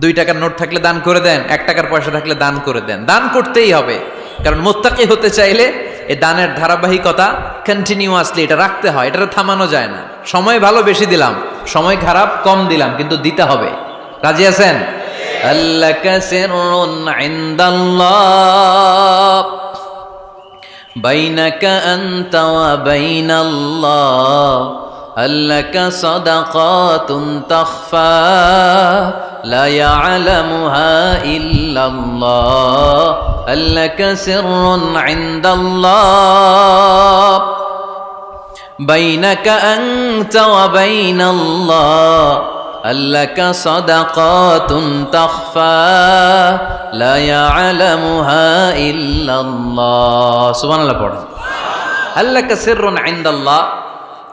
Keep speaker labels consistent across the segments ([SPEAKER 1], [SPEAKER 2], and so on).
[SPEAKER 1] দুই টাকার নোট থাকলে দান করে দেন, এক টাকার পয়সা থাকলে দান করে দেন। দান করতেই হবে, কারণ মোত্তাকি হতে চাইলে এ দানের ধারাবাহিকতা কন্টিনিউয়াসলি এটা রাখতে হয় এটা থামানো যায় না। সময় ভালো বেশি দিলাম, সময় খারাপ কম দিলাম, কিন্তু দিতে হবে। রাজি আছেন? বাইনাকা আন্তা বাইনাল্লাহ। لك صدقات تخفى لا يعلمها إلا الله لك سر عند الله بينك أنت وبين الله لك صدقات تخفى لا يعلمها إلا الله سبحان الله لك سر عند الله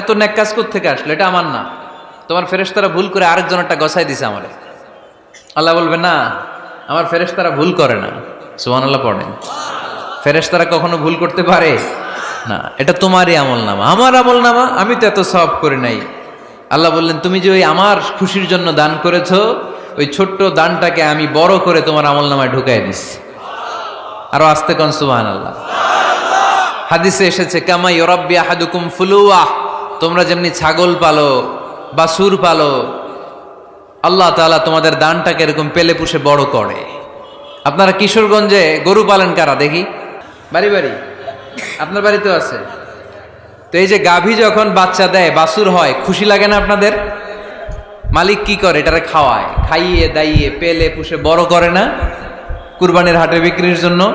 [SPEAKER 1] এত ন্যাক কাজ থেকে আসলো? এটা আমার না। তোমার ফেরেশতারা ভুল করে আরেকজনেরটা গসাই দিছে আমারে। আল্লাহ বলবে না, আমার ফেরেশতারা ভুল করে না। সুহান আল্লাহ পড়েন। ফেরেশতারা কখনো ভুল করতে পারে? না, এটা তোমারই আমল নামা। আমার আমল নামা, আমি তো এত সব করি নাই। আল্লাহ বললেন, তুমি যে ওই আমার খুশির জন্য দান করেছ, ওই ছোট্ট দানটাকে আমি বড় করে তোমার আমল নামায় ঢুকাই দিচ্ছি আরও আস্তে কন সুবাহ আল্লাহ হাদিসে এসেছে, কামা ইউরাব্বি আহাদুকুম ফুলুয়া। তোমরা যেমনি ছাগল পালো বা সুর পালো, আল্লাহ তাআলা তোমাদের দানটাকে এরকম পেলে পুষে বড় করে। আপনারা কিশোরগঞ্জে গরু পালেন কারা? দেখি। বাড়ি বাড়ি। আপনার বাড়িতেও আছে। তো এই যে গাভী যখন বাচ্চা দেয় বাসুর হয়, খুশি লাগে না আপনাদের? মালিক কি করে? এটারে খাওয়ায়, খাইয়ে, দাইয়ে, পেলে, পুষে বড় করে না? কুরবানির হাটে বিক্রির জন্য?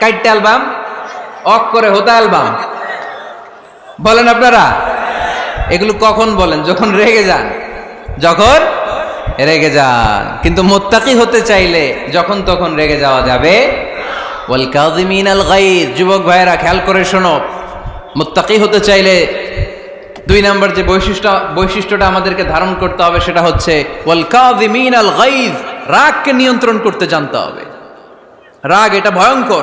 [SPEAKER 1] কাইটটা অ্যালবাম, অক করে হোতা অ্যালবাম। বলেন আপনারা? এগুলো কখন বলেন? যখন রেগে যান। যখন রেগে যান। কিন্তু মোত্তাকি হতে চাইলে যখন তখন রেগে যাওয়া যাবে ওয়াল কাযিমিন আল গাইজ যুবক ভাইয়েরা, খেয়াল করে শোনো। মোত্তাকি হতে চাইলে দুই নাম্বার যে বৈশিষ্ট্য, বৈশিষ্ট্যটা আমাদেরকে ধারণ করতে হবে সেটা হচ্ছে ওয়াল কাযিমিন আল গাইজ রাগকে নিয়ন্ত্রণ করতে জানতে হবে। রাগ এটা ভয়ঙ্কর।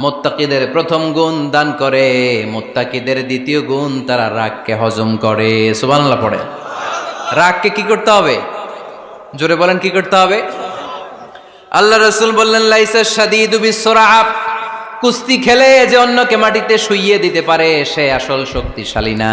[SPEAKER 1] মোত্তাকিদের প্রথম গুণ দান করে, মোত্তাকিদের দ্বিতীয় গুণ তারা রাগকে হজম করে। সুবহানাল্লাহ পড়ে। রাগকে কি করতে হবে? জোরে বলেন, কি করতে হবে? আল্লাহ রসুল বললেন, লাইসা সাদিদু বিশ্বরাপ কুস্তি খেলে যে অন্যকে মাটিতে শুইয়ে দিতে পারে, সে আসল শক্তিশালী না।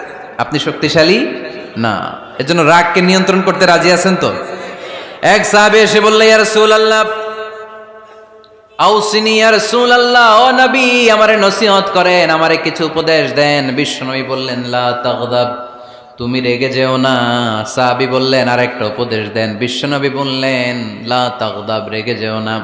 [SPEAKER 1] আপনি শক্তিশালী? না। এজন্য রাগকে নিয়ন্ত্রণ করতে রাজি আছেন তো? এক সাহাবে এসে বললে, ইয়া ইয়া রাসূলুল্লাহ, ও নবী, আমারে নসিহত করেন, আমারে কিছু উপদেশ দেন। বললেন, লা তাগদাব, তুমি রেগে যেও না। বললেন, আরেকটা উপদেশ দেন। বিশ্বনবী বললেন, লা তাগদাব, রেগে যেও না।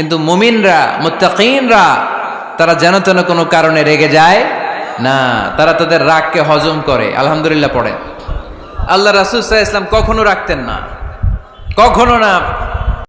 [SPEAKER 1] কিন্তু মুমিনরা, মোত্তাকিনরা, তারা যেন তেন কোনো কারণে রেগে যায় না। তারা তাদের রাগকে হজম করে। আলহামদুলিল্লাহ পড়ে আল্লাহ রাসুল ইসলাম কখনো রাখতেন না। কখনো না।